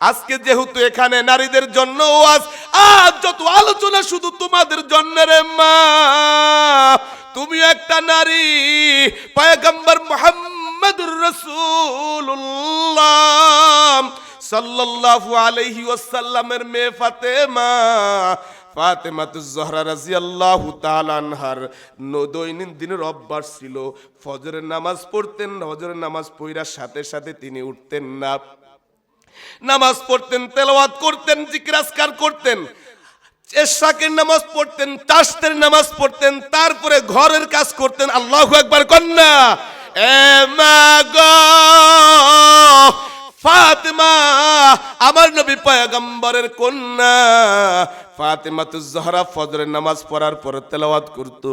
আজকে যেহেতু এখানে নারীদের জন্য ওয়াজ, আজ যত আলোচনা শুধু তোমাদের জন্য রে মা। তুমি একটা নারী, পয়গম্বর মুহাম্মদুর রাসূলুল্লাহ সাল্লাল্লাহু আলাইহি ওয়াসাল্লামের মেয়ে ফাতেমা, ফাতেমাতুজ জহরা রাদিয়াল্লাহু তাআলা আনহার ন- দৈনন্দিনের অভ্যাস ছিল, ফজরের নামাজ পড়তেন ফজরের নামাজ পড়ার সাথে সাথে তিনি উঠতেন না। নামাজ পড়তেন, তেলাওয়াত করতেন জিজ্ঞাসকার করতেন। এশাকের নামাজ পড়তেন তাস্তের নামাজ পড়তেন, তারপরে ঘরের কাজ করতেন। আল্লাহু একবার কন্যা এ মা ফাতেমা, আমার নবী পয়গম্বরের কন্যা। ফাতেমা তো জহরা ফজরের নামাজ পড়ার পরে তেলাওয়াত করতো।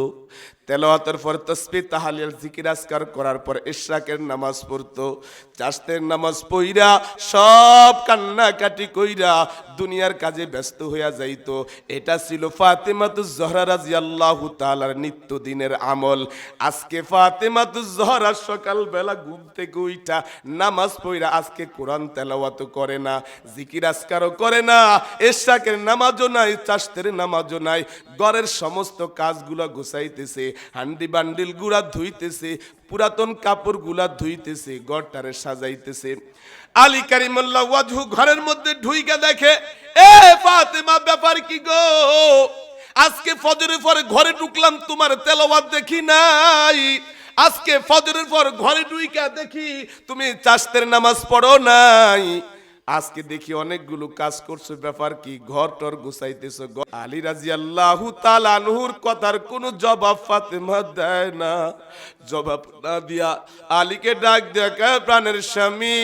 তেলাওয়াতের পর তসবি তাহালিয়াল জিকির আসকার করার পর ইশরাকের নামাজ পড়তো। চাষতের নামাজ পইরা সব কান্নাকাটি কইরা দুনিয়ার কাজে ব্যস্ত হইয়া যাইতো। এটা ছিল ফাতেমাতু জহরা রাদিয়াল্লাহু তাআলার নিত্যদিনের আমল। আজকে ফাতেমাতু জহরা সকালবেলা ঘুম থেকে উইঠা নামাজ পইরা আজকে কোরআন তেলাওয়াত করে না, জিকির আসকারও করে না, ইশরাকের নামাজও নাই, চাষতের নামাজও নাই। ঘরের সমস্ত কাজগুলা গুছাইতেছে। হান্ডি বান্ডিল গুড়া ধুইতেছে, পুরাতন কাপড়গুলা ধুইতেছে, ঘরটারে সাজাইতেছে। আলী কারিমুল্লাহ ওয়াজহু ঘরের মধ্যে ঢুইকা দেখে, এ ফাতেমা, ব্যাপার কি গো? আজকে ফজরের পরে ঘরে ঢুকলাম, তোমার তেলাওয়াত দেখি নাই। আজকে ফজরের পর ঘরে ঢুইকা দেখি, তুমি চাষতের নামাজ পড়ো নাই। আজকে দেখি অনেকগুলো কাজ করছ, ব্যাপার কি? ঘর টর গুছাইতেছো আলী রাজি আল্লাহ তালানহুর কথার কোনো জবাব ফাতেমা দেয় না। জবাব না দিয়া আলীকে ডাক দেখা প্রাণের স্বামী।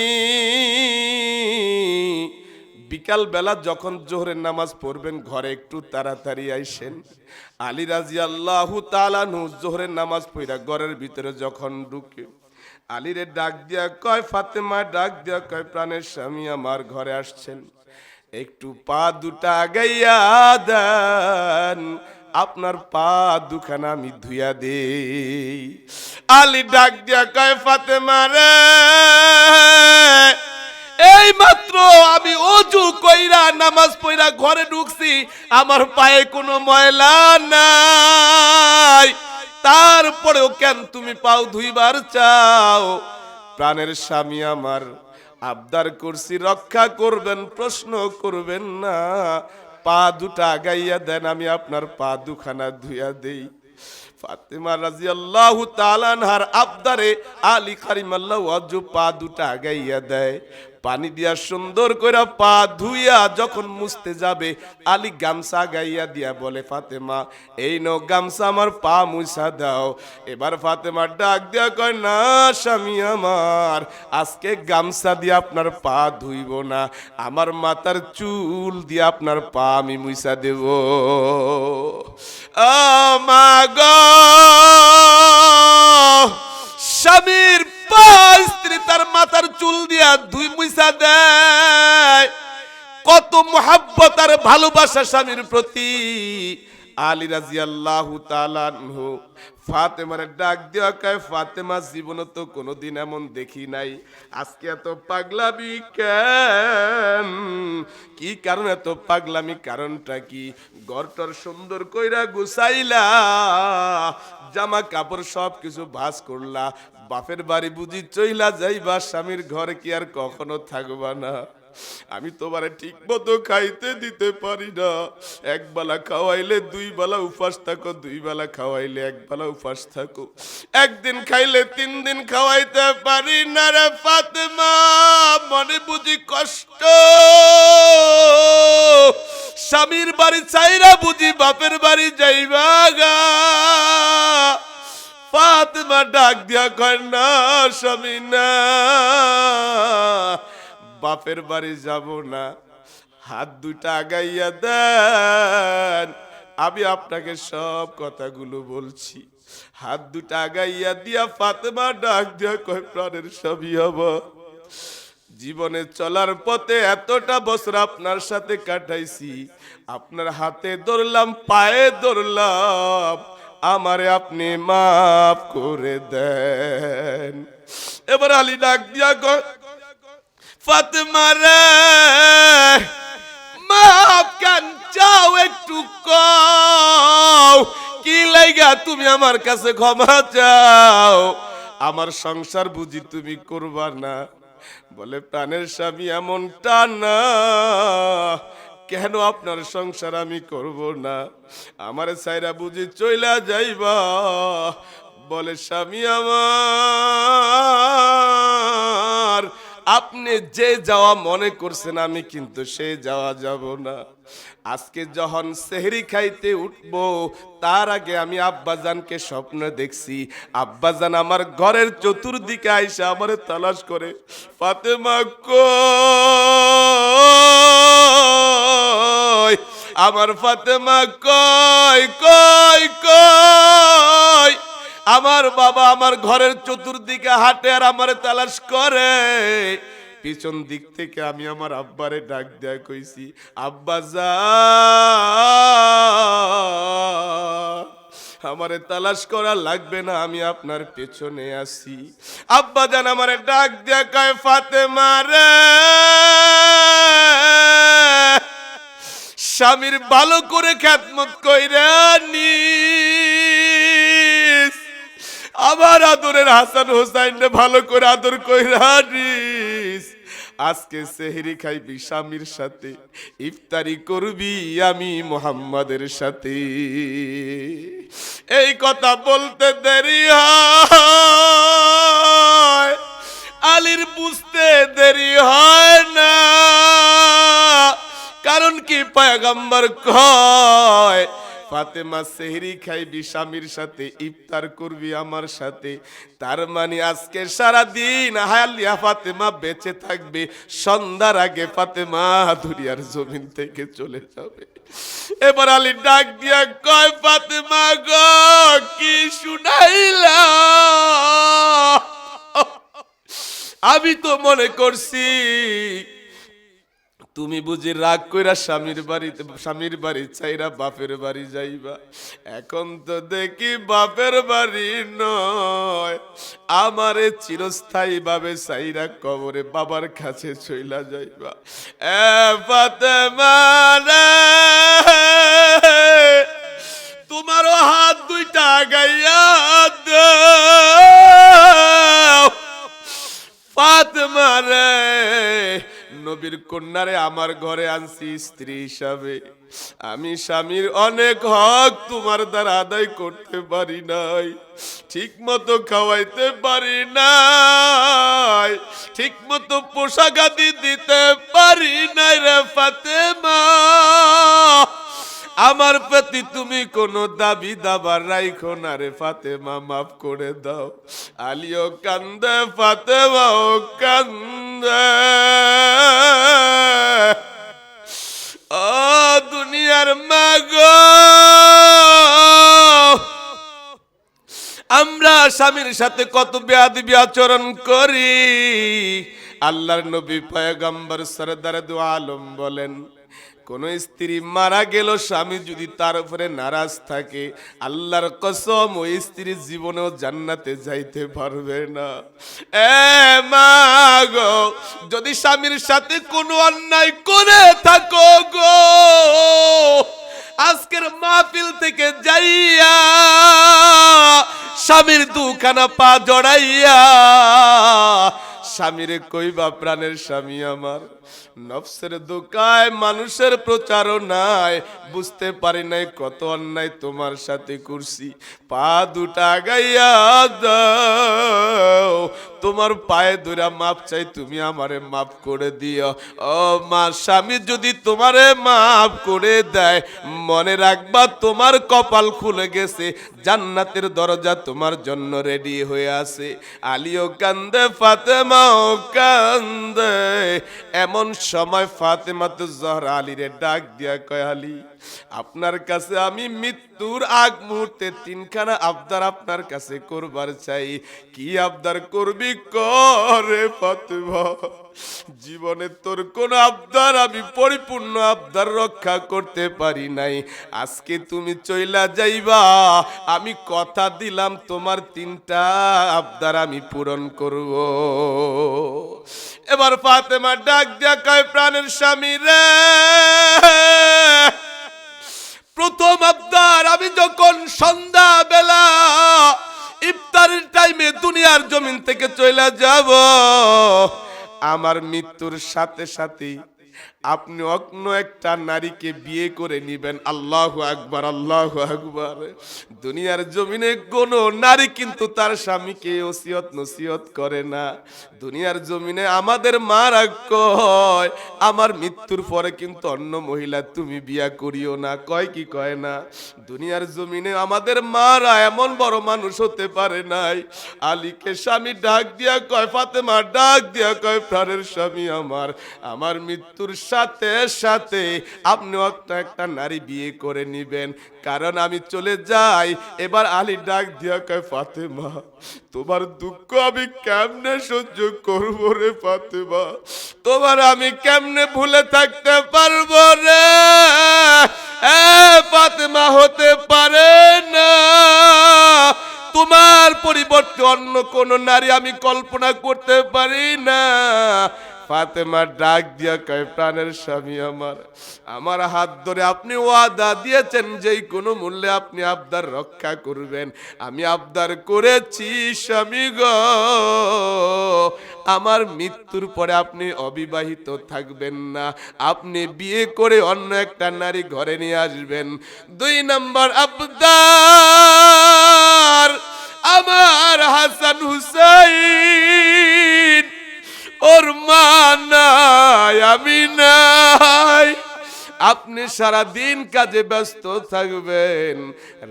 বিকাল বেলা যখন জোহরের নামাজ পড়বেন, ঘরে একটু তাড়াতাড়ি আইসেন। আলী রাজি আল্লাহ তালানহু জোহরের নামাজ পড়া ঘরের ভিতরে যখন ঢুকে আলীরে ডাক দিয়া কয়, ফাতেমা ডাক দিয়া কয়, প্রাণের স্বামী আমার ঘরে আসছেন। একটু পা দুটা গাইয়া দেন, আপনার পা দুখানা আমি ধুইয়া দেই। আলী ডাক দিয়া কয়, ফাতেমা রে, এই মাত্র আমি অজু কইরা, নামাজ পইরা ঘরে ঢুকছি, আমার পায়ে কোনো ময়লা নাই। তারপরেও কেন তুমি পাও ধুইবার চাও? প্রাণের স্বামী আমার, আবদার করছি, রক্ষা করবেন, প্রশ্ন করবেন না। পা দুটা আগাইয়া দেন, আমি আপনার পা দুখানা ধুইয়া দেই। ফাতেমা রাজিয়াল্লাহু তাআলার আবদারে আলী কারিমাল্লাহ ওয়াজু পা দুটা আগাইয়া দেয়। পানি দিয়া সুন্দর কইরা পা ধুইয়া যখন মুছতে যাবে, আলী গামছা গাইয়া দিয়া বলে, ফাতেমা, এই নো গামছা আমার পা মুছা দাও। এবার ফাতেমা ডাক দিয়া কয়, না স্বামী আমার, আজকে গামছা দিয়ে আপনার পা ধুইব না, আমার মাথার চুল দিয়ে আপনার পা আমি মুছা দেব। আমাগো স্বামীর পা স্ত্রী তার মাথার চুল দিয়া দুই মুইসা দেয়। কত মহাব্বত আর ভালোবাসা স্বামীর প্রতি। আলী রাজি আল্লাহ তালানহু ফাতেমার ডাক দেওয়া কয়, ফাতেমা জীবন তো কোনোদিন এমন দেখি নাই। আজকে এত পাগলামি কেন? কি কারণ এত পাগলামি? কারণটা কি? গড়টর সুন্দর কইরা গুছাইলা, জামা কাপড় সব কিছু ভাস করলা, বাপের বাড়ি বুঝি চইলা যাইবা, স্বামীর ঘরে কি আর কখনো থাকবা না? আমি তোমারে ঠিক মতো খাইতে দিতে পারি না। এক বেলা খাওয়াইলে দুই বেলা উপাস থাকো, দুই বেলা খাওয়াইলে এক বেলা উপাস থাকো। একদিন খাইলে তিন দিন খাওয়াইতে পারি না রে ফাতেমা, মনে বুঝি কষ্ট। স্বামীর বাড়ি চাইরা বুঝি বাপের বাড়ি যাইবা গা। ফাতেমা ডাক দিয়া না, স্বামী, না। বাপের বাড়ি যাব না। হাত দুটা আগাইয়া দেন। আমি আপনাকে সব কথাগুলো বলছি। হাত দুটা আগাইয়া দিয়া ফাতেমা ডাক দিয়া কয়, প্রাণের সবই হব। জীবনে চলার পথে এতটা বছর আপনার সাথে কাটাইছি। আপনার হাতে ধরলাম, পায়ে ধরলাম। আমারে আপনি মাফ করে দেন। এবার আলী ডাক দিয়া কয় ফাতেমা রে মাপ কেন চাও একটু কও। কি লাইগা তুমি আমার কাছে ক্ষমা চাও? আমার সংসার বুঝি তুমি করবা না। বলে প্রাণের স্বামী এমনটা না। কেন আপনার সংসার আমি করব না? আমার সাইরা বুঝি চইলা যাইবা। বলে স্বামী আমার আপনি যে যাওয়া মনে করছেন, আমি কিন্তু সে যাওয়া যাব না। আজকে যখন সেহরি খাইতে উঠব, তার আগে আমি আব্বাজানকে স্বপ্ন দেখছি। আব্বাজান আমার ঘরের চতুর্দিকে আইসা আমার তালাশ করে, ফাতেমা কই? আমার ফাতেমা কয় কয় কই? আমার বাবা আমার ঘরের চতুর্দিকে হাঁটে আর আমার তালাশ করে। পিছন দিক থেকে আমি আমার আব্বারে ডাক দেয়া কইছি, আব্বা যা। আমারে তালাশ করা লাগবে না, আমি আপনার পেছনে আসি আব্বা জান আমারে ডাক দেয়া কয়, ফাতেমা রে। স্বামীর ভালো করে খ্যাতমত কইরা নিস আমার আদরের হাসান হোসাইন ভালো করে আদর কইরা নিস আজকে সেহরি খাইবি স্বামীর সাথে, ইফতারি করবি আমি মোহাম্মদের সাথে। এই কথা বলতে দেরি হয়, আলীর বুঝতে দেরি হয় না। কারণ কি, পয়গম্বর কয় ফাতেমা সেহরি খাইবি, স্বামীর সাথে ইফতার করবি আমার সাথে। তার মানে আজকে সারা দিন হায়ালিয়া ফাতেমা বেঁচে থাকবে, সন্ধ্যার আগে ফাতেমা দুনিয়ার জমিন থেকে চলে যাবে। এবার আলী ডাক দিয়া কয়, ফাতেমা গো, কি শুনাইলা? আমি তো মনে করছি তুমি বুঝি রাগ কইরা স্বামীর বাড়িতে স্বামীর বাড়ি চাইরা বাপের বাড়ি যাইবা? এখন তো দেখি বাপের বাড়ি নয়। আমারে চিরস্থায়ী ভাবে চাইরা কবরে বাবার কাছে চইলা যাইবা। এ রে, তোমারও হাত দুইটা গাইয়া দাও। ফাতেমা রে! নবীর কন্যারে আমার ঘরে আনছি স্ত্রী হিসাবে। আমি স্বামীর অনেক হক তোমার দ্বারা আদায় করতে পারি নাই। ঠিক মতো খাওয়াইতে পারি নাই। ঠিক মতো পোশাক আদি দিতে পারি নাই রে ফাতেমা। আমার প্রতি তুমি কোনো দাবি দাবার রাইখো না রে ফাতেমা, মাফ করে দাও। আলিও কান্দে, ফাতেমাও কান্দে ও দুনিয়ার মাগো আমরা স্বামীর সাথে কত বেয়াদবি আচরণ করি। আল্লাহর নবী পয়গম্বর সরদার দু আলম বলেন, কোন স্ত্রী মারা গেল, স্বামী যদি তার উপরে নারাজ থাকে, আল্লাহর কসম, ওই স্ত্রী জীবনেও জান্নাতে যাইতে পারবে না। এ মা গো, যদি স্বামীর সাথে কোনো অন্যায় করে থাকো গো, আজকের মাহফিল থেকে যাইয়া স্বামীর দুখানা পা জড়াইয়া, স্বামীরে কইবা, প্রাণের স্বামী আমার, নফসের দোকায় মানুষের প্রচারণায় বুঝতে পারি নাই কত অন্যায় তোমার সাথে করছি। পা দুটা গাইয়া দাও তোমার পায়ে ধরা মাপ চাই, তুমি আমারে মাপ করে দিও। ও মা, স্বামী যদি তোমারে মাপ করে দেয়, মনে রাখবা তোমার কপাল খুলে গেছে, জান্নাতের দরজা তোমার জন্য রেডি হয়ে আছে। আলিও কান্দে, ফাতেমাও কান্দে। এমন সময় ফাতেমা তো জহরা আলীরে ডাক দিয়া কয়, আলী আপনার কাছে আমি মৃত্যুর আগ মুহূর্তে তিনখানা আবদার আপনার কাছে করবার চাই। কি আবদার করবি? করে জীবনে তোর কোন আবদার, আমি পরিপূর্ণ আবদার রক্ষা করতে পারি নাই। আজকে তুমি চইলা যাইবা। আমি কথা দিলাম, তোমার তিনটা আবদার আমি পূরণ করব। এবার ফাতেমা ডাক দিয়া কয়, প্রাণের স্বামী রে প্রথম আবদার, আমি যখন সন্ধ্যা বেলা ইফতারের টাইমে দুনিয়ার জমিন থেকে চলে যাব, আমার মৃত্যুর সাথে সাথে আপনি অন্য একটা নারীকে বিয়ে করে নিবেন। আল্লাহ আকবার আল্লাহ আকবার। দুনিয়ার জমিনে কোনো নারী কিন্তু তার স্বামীকে ওসিয়ত নসিয়ত করে না। দুনিয়ার জমিনে আমাদের মারা কয়, আমার মৃত্যুর পরে কিন্তু অন্য মহিলা তুমি বিয়া করিও না। কয় কি কয় না? দুনিয়ার জমিনে আমাদের মারা এমন বড় মানুষ হতে পারে নাই। আলীকে স্বামী ডাক দিয়া কয়, ফাতেমা ডাক দিয়া কয়, প্রাণের স্বামী আমার। আমার মৃত্যুর সাথে সাথে আপনি একটা একটা নারী বিয়ে করে নিবেন। কারণ আমি চলে যাই, এবার আলী ডাক দিয়া কয়, ফাতেমা, তোমার দুঃখ আমি কেমনে সহ্য করব রে ফাতেমা? তোমার আমি কেমনে ভুলে থাকতে পারব রে? ফাতেমা হতে পারে না। তোমার পরিবর্তে অন্য কোন নারী আমি কল্পনা করতে পারি না। ফাতেমা ডাক দিয়া কয়, প্রাণের স্বামী আমার আমার হাত ধরে আপনি ওয়াদা দিয়েছেন যে কোনো মূল্যে আপনি আবদার রক্ষা করবেন। আমি আবদার করেছি, স্বামী গো। আমার মৃত্যুর পরে আপনি অবিবাহিত থাকবেন না। আপনি বিয়ে করে অন্য একটা নারী ঘরে নিয়ে আসবেন। দুই নম্বর আবদার, আমার হাসান হুসাইন। ওর মা নাই, আমি নাই। আপনি সারা দিন কাজে ব্যস্ত থাকবেন।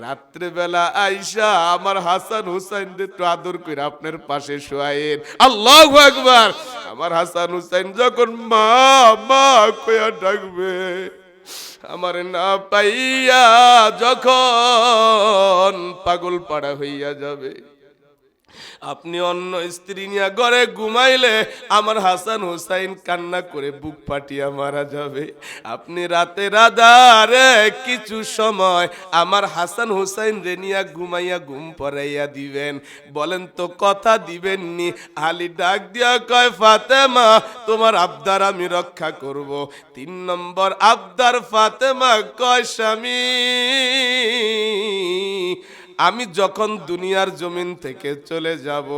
রাত্রেবেলা আইসা আমার হাসান হুসাইন একটু আদর করে আপনার পাশে শোয়াইন আল্লাহ একবার আমার হাসান হুসাইন যখন মা মা কয়া ডাকবে, আমার না পাইয়া যখন পাগল পাড়া হইয়া যাবে। আপনি অন্য স্ত্রী নিয়ে ঘরে ঘুমাইলে আমার হাসান হুসাইন কান্না করে বুক পাটিয়া মারা যাবে। আপনি রাতে রাধারে কিছু সময় আমার হাসান হুসাইন রেনিয়া ঘুমাইয়া ঘুম পড়াইয়া দিবেন। বলেন তো কথা দিবেন নি আলী ডাক দিয়া কয়, ফাতেমা, তোমার আবদার আমি রক্ষা করব। তিন নম্বর, আবদার ফাতেমা কয়, স্বামী? আমি যখন দুনিয়ার জমিন থেকে চলে যাব,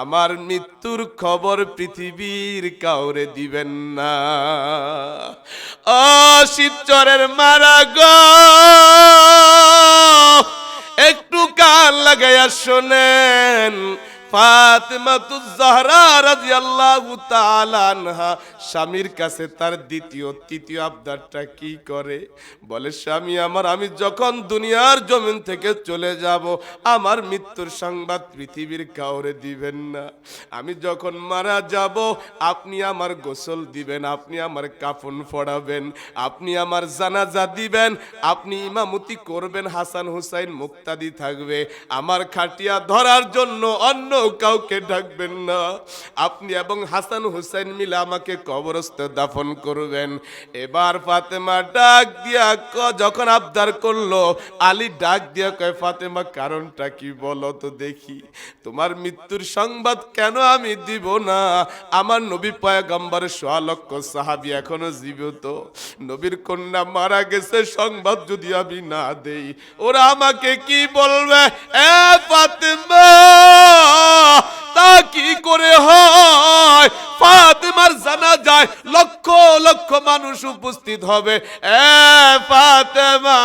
আমার মৃত্যুর খবর পৃথিবীর কাউরে দিবেন না। ও শিবচরের মারা গ! একটু কাল লাগাইয়া শোনেন স্বামীর কাছে তার দ্বিতীয়, তৃতীয় আবদারটা কি করে? বলে, স্বামী আমার, আমি যখন দুনিয়ার জমিন থেকে চলে যাব, আমার মৃত্যুর সংবাদ পৃথিবীর কাউরে দিবেন না। আমি যখন মারা যাব, আপনি আমার গোসল দিবেন, আপনি আমার কাফন ফড়াবেন, আপনি আমার জানাজা দিবেন, আপনি ইমামতি করবেন, হাসান হুসাইন মুক্তাদি থাকবে। আমার খাটিয়া ধরার জন্য অন্য কাউকে ডাকবেন না। আপনি এবং হাসান হুসাইন মিলে আমাকে কবরস্থ দাফন করবেন। এবার ফাতেমা ডাক দিয়া যখন আবদার করল, আলী ডাক দিয়া কয়, ফাতেমা, কারণটা কি বলো তো দেখি। তোমার মৃত্যুর সংবাদ কেন আমি দিব না? আমার নবী পয়গম্বর সোয়া লক্ষ সাহাবি এখনও জীবিত। নবীর কন্যা মারা গেছে, সংবাদ যদি আমি না দেই, ওরা আমাকে কি বলবে? এ ফাতেমা! তা কি করে হয়? ফাতেমার জানা যায় লক্ষ লক্ষ মানুষ উপস্থিত হবে। ফাতেমা,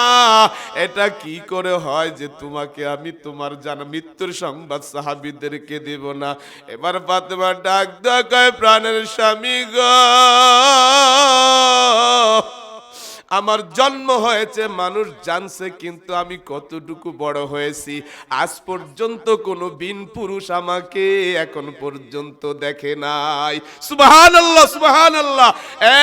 এটা কি করে হয় যে তোমাকে আমি তোমার জানা মৃত্যুর সংবাদ সাহাবিদেরকে দেব না? এবার ফাতেমা ডাক ডাকায় প্রাণের স্বামী গো। আমার জন্ম হয়েছে, মানুষ জানছে কিন্তু আমি কতটুকু বড় হয়েছি। আজ পর্যন্ত কোনো বিন পুরুষ আমাকে এখন পর্যন্ত দেখে নাই। সুবাহান আল্লাহ সুবাহান আল্লাহ এ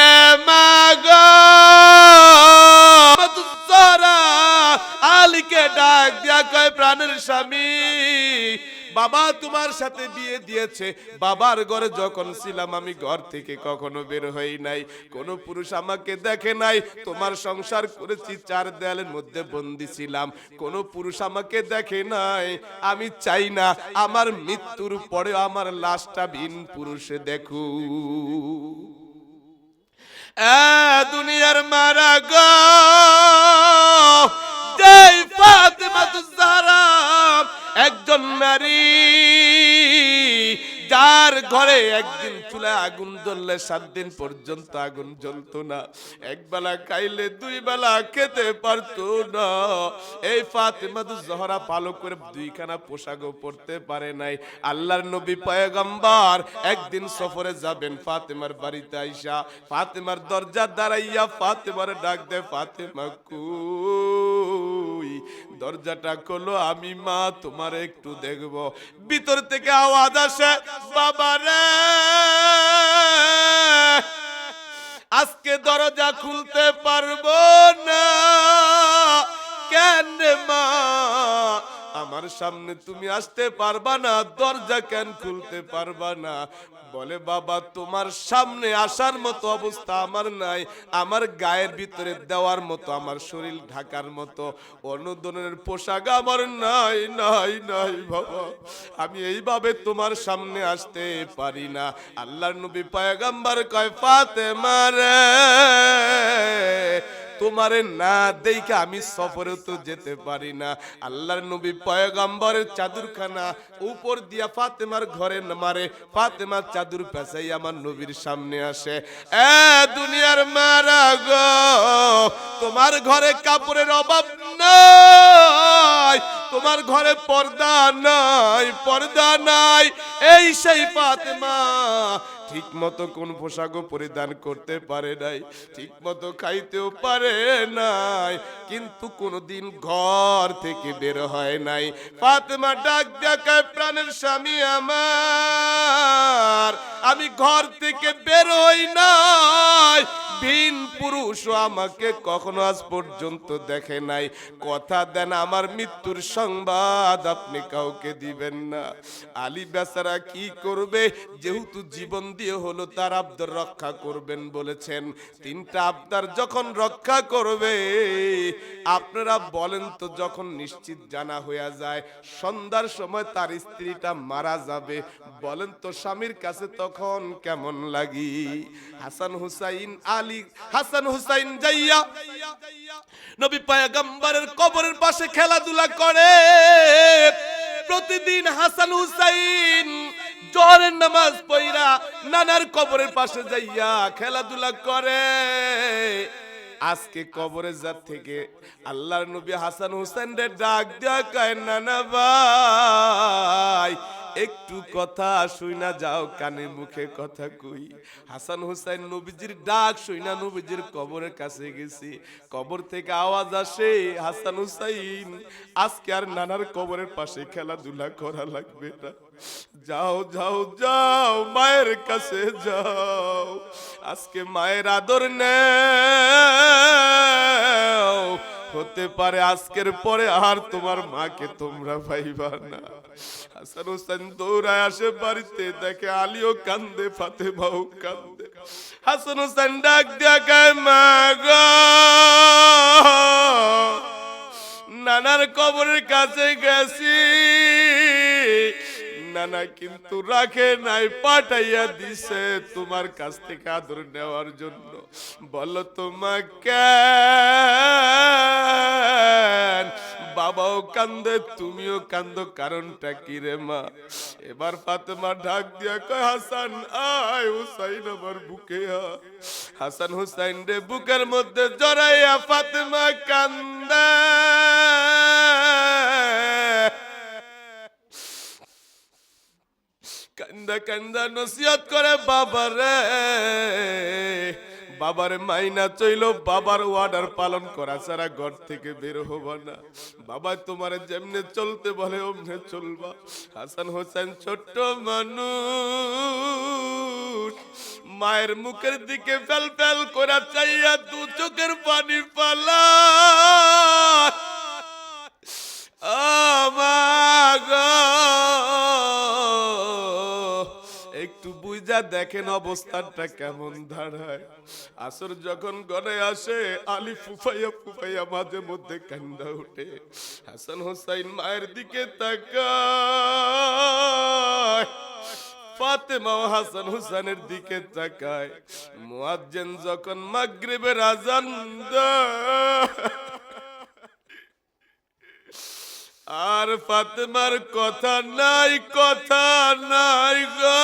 আলিকে ডাক দিয়া কয়, প্রাণের স্বামী বাবা তোমার সাথে বিয়ে দিয়েছে। বাবার ঘরে যখন ছিলাম আমি ঘর থেকে কখনো বের হই নাই। কোনো পুরুষ আমাকে দেখে নাই। তোমার সংসার করেছি চার দেয়ালের মধ্যে বন্দি ছিলাম। কোনো পুরুষ আমাকে দেখে নাই। আমি চাই না আমার মৃত্যুর পরে আমার লাশটা ভিন পুরুষে দেখু। দুনিয়ার মারা গো জয় ফাতেমা জাহরা একজন নারী যার ঘরে একদিন চুলায় আগুন জ্বললে সাত দিন পর্যন্ত আগুন জ্বলতো না। এক বেলা খাইলে দুই বেলা খেতে পারতো না। এই ফাতেমা জহরা পালো করে দুইখানা পোশাকও পরতে পারে নাই। আল্লাহর নবী পয়গম্বর একদিন সফরে যাবেন ফাতেমার বাড়িতে আইসা। ফাতেমার দরজা দাঁড়াইয়া ফাতেমার ডাক দে ফাতেমা কুই? দরজাটা খোলো, আমি মা তোমার একটু দেখব। ভিতর থেকে আওয়াজ আসে, বাবা রে! আজকে দরজা খুলতে পারব না। কেন মা? আমার সামনে তুমি আসতে পারবা না, দরজা কেন খুলতে পারবা না? বলে, বাবা, তোমার সামনে আসার মতো অবস্থা আমার নাই। আমার গায়ের ভিতরে দেওয়ার মতো, আমার শরীর ঢাকার মতো। অন্য ধরনের পোশাক আমার নাই নাই নাই, বাবা। আমি এইভাবে তোমার সামনে আসতে পারি না। আল্লাহর নবী পয়গাম্বার কয় ফাতে মারে তোমারে না দেখে আমি সফরে তো যেতে পারি না। আল্লাহর নবী পয়গম্বরের চাদুরখানা উপর দিয়া ফাতেমার ঘরে মারে। ফাতেমার চাদুর পেঁচাই আমার নবীর সামনে আসে। এ দুনিয়ার মারা গো, তোমার ঘরে কাপড়ের অভাব নাই, তোমার ঘরে পর্দা নাই পর্দা নাই। এই সেই ফাতেমা ঠিক মতো কোন পোশাকও পরিধান করতে পারে নাই ঠিক মতো খাইতেও পারে নাই, কিন্তু কোনোদিন ঘর থেকে বের হয় নাই। ফাতেমা ডাক দেখায়, প্রাণের স্বামী আমার, আমি ঘর থেকে বের হই নাই। ভিন পুরুষও আমাকে কখনো আজ পর্যন্ত দেখে নাই। কথা দেন, আমার মৃত্যুর সংবাদ আপনি কাউকে দিবেন না। আলী বেচারা কি করবে? যেহেতু জীবন দিয়ে হলো, তার আবদার রক্ষা করবেন বলেছেন। তিনটা আবদার যখন রক্ষা করবে, আপনারা বলেন তো যখন নিশ্চিত জানা হয়ে যায়, সন্ধ্যার সময় তার স্ত্রীটা মারা যাবে। বলেন তো স্বামীর কাছে তখন কেমন লাগি? হাসান হুসাইন আলী, হাসান হুসাইন যাইয়া নবী পায়গাম্বারের কবরের পাশে খেলাধুলা করে। প্রতিদিন হাসান হুসাইন জোহরের নামাজ পইরা নানার কবরের পাশে যাইয়া খেলাধুলা করে। আজকে কবরে যার থেকে আল্লাহর নবী হাসান হুসেন রে ডাক দেয়া কয়, নানা ভাই, একটু কথা শুই না যাও, কানে মুখে কথা কই। হাসান হুসাইন নবীজির ডাক শুই না নবীজির কবরের কাছে গেছি। কবর থেকে আওয়াজ আসে, হাসান হুসাইন, আজকে আর নানার কবরের পাশে খেলাধুলা করা লাগবে না। যাও যাও যাও, মায়ের কাছে যাও। আজকে মায়ের আদর নেও। হতে পারে আজকের পরে আর তোমার মাকে তোমরা পাইবা না। হাসান হোসেন দৌড়ায় আসে বাড়িতে, দেখে আলিও কান্দে ফাতে বাউ কান্দে। হাসান হোসেন ডাক দেখায় মা নানার কবরের কাছে গেছি। নানা কিন্তু রাখে নাই, পাঠাইয়া দিছে তোমার কাছ থেকে আদর নেওয়ার জন্য। বলো তোমাকে, বাবাও কান্দে, তুমিও কান্দো, কারণটা কি রে মা? এবার ফাতেমা ঢাক দিয়া কয়, হাসান, আয় হুসাইন আমার বুকে। হাসান হুসাইন রে বুকের মধ্যে জড়াইয়া ফাতেমা কান্দে। কান্দা নসিহত করে বাবারে। বাবার মাইনা চইল, বাবার ওয়ার্ডার পালন করা ছাড়া ঘর থেকে বের হব না। বাবা তোমার যেমনে চলতে বলে, অমনে চলবা। হাসান হোসেন ছোট্ট মানুষ, মায়ের মুখের দিকে ফেল ফেল করা চাইয়া দু চোখের পানি পালা উইটা দেখেন অবস্থানটা কেমন দাঁড়ায়। আসর যখন গড়ে আসে, আলী ফুফাইয়া ফুফাইয়া মাঝে মধ্যে কান্দা উঠে হাসান হোসাইন মায়ের দিকে তাকায়, ফাতেমা হাসান হুসানের দিকে তাকায়। মুয়াজ্জিন যখন মাগরিবের আজান দেয় আর ফাতেমার কথা নাই কথা নাই গো।